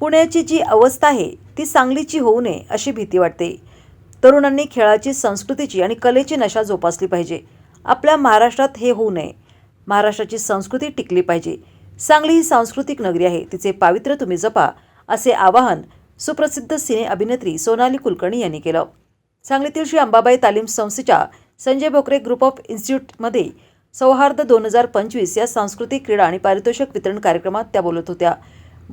पुण्याची जी अवस्था आहे ती सांगलीची होऊ नये अशी भीती वाटते. तरुणांनी खेळाची संस्कृतीची आणि कलेची नशा जोपासली पाहिजे. आपल्या महाराष्ट्रात हे होऊ नये. महाराष्ट्राची संस्कृती टिकली पाहिजे. सांगली ही सांस्कृतिक नगरी आहे. तिचे पावित्र्य तुम्ही जपा असे आवाहन सुप्रसिद्ध सिने अभिनेत्री सोनाली कुलकर्णी यांनी केलं. सांगलीतील श्री अंबाबाई तालीम संस्थेच्या संजय बोकरे ग्रुप ऑफ इन्स्टिट्यूटमध्ये सौहार्द दोन हजार पंचवीस या सांस्कृतिक क्रीडा आणि पारितोषिक वितरण कार्यक्रमात त्या बोलत होत्या.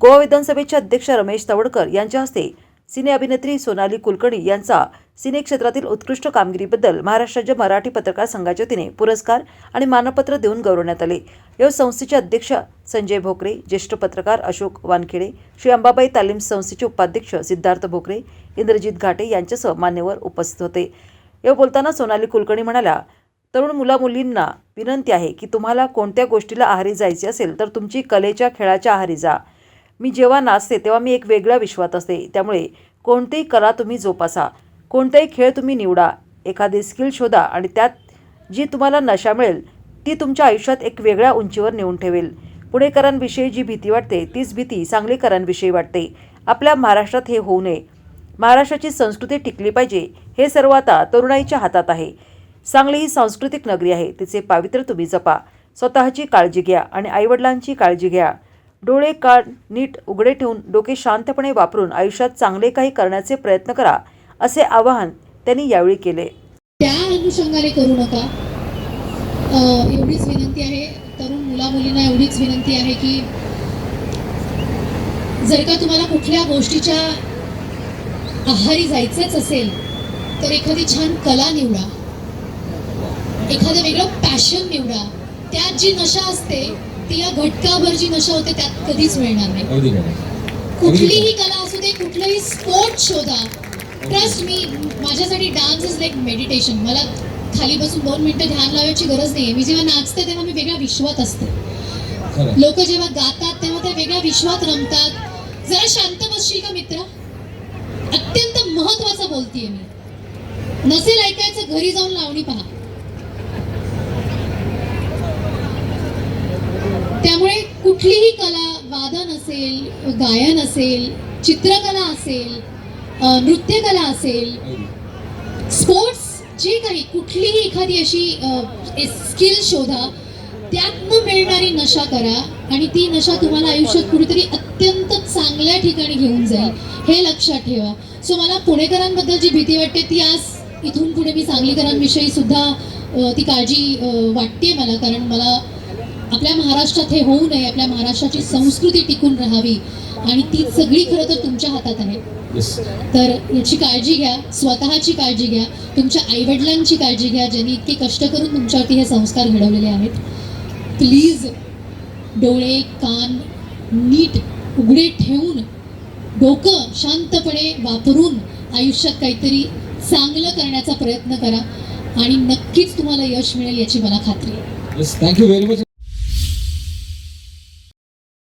गोवा विधानसभेचे अध्यक्ष रमेश तवडकर यांच्या हस्ते सिने अभिनेत्री सोनाली कुलकर्णी यांचा सिने क्षेत्रातील उत्कृष्ट कामगिरीबद्दल महाराष्ट्राच्या मराठी पत्रकार संघाच्या वतीने पुरस्कार आणि मानपत्र देऊन गौरवण्यात आले. या संस्थेचे अध्यक्ष संजय भोकरे ज्येष्ठ पत्रकार अशोक वानखेडे श्री अंबाबाई तालीम संस्थेचे उपाध्यक्ष सिद्धार्थ भोकरे इंद्रजित घाटे यांच्यासह मान्यवर उपस्थित होते. या बोलताना सोनाली कुलकर्णी म्हणाल्या तरुण मुला मुलींना विनंती आहे की तुम्हाला कोणत्या गोष्टीला आहारी जायचे असेल तर तुमची कलेच्या खेळाच्या आहारी जा. मी जेव्हा नाचते तेव्हा मी एक वेगळ्या विश्वात असते. त्यामुळे कोणतीही कला तुम्ही जोपासा. कोणताही खेळ तुम्ही निवडा. एखादी स्किल शोधा आणि त्यात जी तुम्हाला नशा मिळेल ती तुमच्या आयुष्यात एक वेगळ्या उंचीवर नेऊन ठेवेल. पुणेकरांविषयी जी भीती वाटते तीच भीती सांगलीकरांविषयी वाटते. आपल्या महाराष्ट्रात हे होऊ नये. महाराष्ट्राची संस्कृती टिकली पाहिजे हे सर्व आता तरुणाईच्या हातात आहे. सांगली ही सांस्कृतिक नगरी आहे तिचे पावित्र्य तुम्ही जपा. स्वतःची काळजी घ्या आणि आईवडिलांची काळजी घ्या. डोळे कान नीट उघडे ठेवून डोके शांतपणे वापरून आयुष्यात चांगले काही करण्याचे प्रयत्न करा असे आवाहन त्यांनी यावेळी केले. त्या अनुषंगाने करू नका. एवढीच विनंती आहे. तरुण मुला मुलींना एवढीच विनंती आहे की जर का तुम्हाला कुठल्या गोष्टीच्या आहारी जायचंच असेल तर एखादी छान कला निवडा. एखादं वेगळं पॅशन निवडा. त्यात जी नशा असते ती या घटकाभर जी नशा होते त्यात कधीच मिळणार नाही. कुठलीही कला असू दे कुठलंही स्पोर्ट शोधा. ट्रस्ट मी माझ्यासाठी डान्स इज लाईक मेडिटेशन मला खाली बसून दोन मिनिटं ध्यान लावायची गरज नाही मी जेव्हा नाचते तेव्हा मी वेगळ्या विश्वात असते. लोक जेव्हा गातात तेव्हा ते वेगळ्या विश्वात रमतात. जरा शांत बसशील का मित्र? अत्यंत महत्वाचं बोलतीये मी. नसेल ऐकायचं घरी जाऊन लावणी पहा. त्यामुळे कुठलीही कला वादन असेल गायन असेल चित्रकला असेल नृत्यकला असेल स्पोर्ट्स जे काही कुठलीही एखादी अशी स्किल शोधा त्यातनं मिळणारी नशा करा आणि ती नशा तुम्हाला आयुष्यात कुठेतरी अत्यंत चांगल्या ठिकाणी घेऊन जाईल हे लक्षात ठेवा. सो मला पुणेकरांबद्दल जी भीती वाटते ती आज इथून पुढे मी सांगलीकरांविषयी सुद्धा ती काळजी वाटते मला कारण मला आपल्या महाराष्ट्रात हे होऊ नये आपल्या महाराष्ट्राची संस्कृती टिकून राहावी आणि ती सगळी खरं तर तुमच्या हातात आहे. तर याची काळजी घ्या स्वतःची काळजी घ्या तुमच्या आईवडिलांची काळजी घ्या ज्यांनी इतके कष्ट करून तुमच्यावरती हे संस्कार घडवलेले आहेत. प्लीज डोळे कान नीट उघडे ठेवून डोकं शांतपणे वापरून आयुष्यात काहीतरी चांगलं करण्याचा प्रयत्न करा आणि नक्कीच तुम्हाला यश मिळेल याची मला खात्री आहे. Thank you very much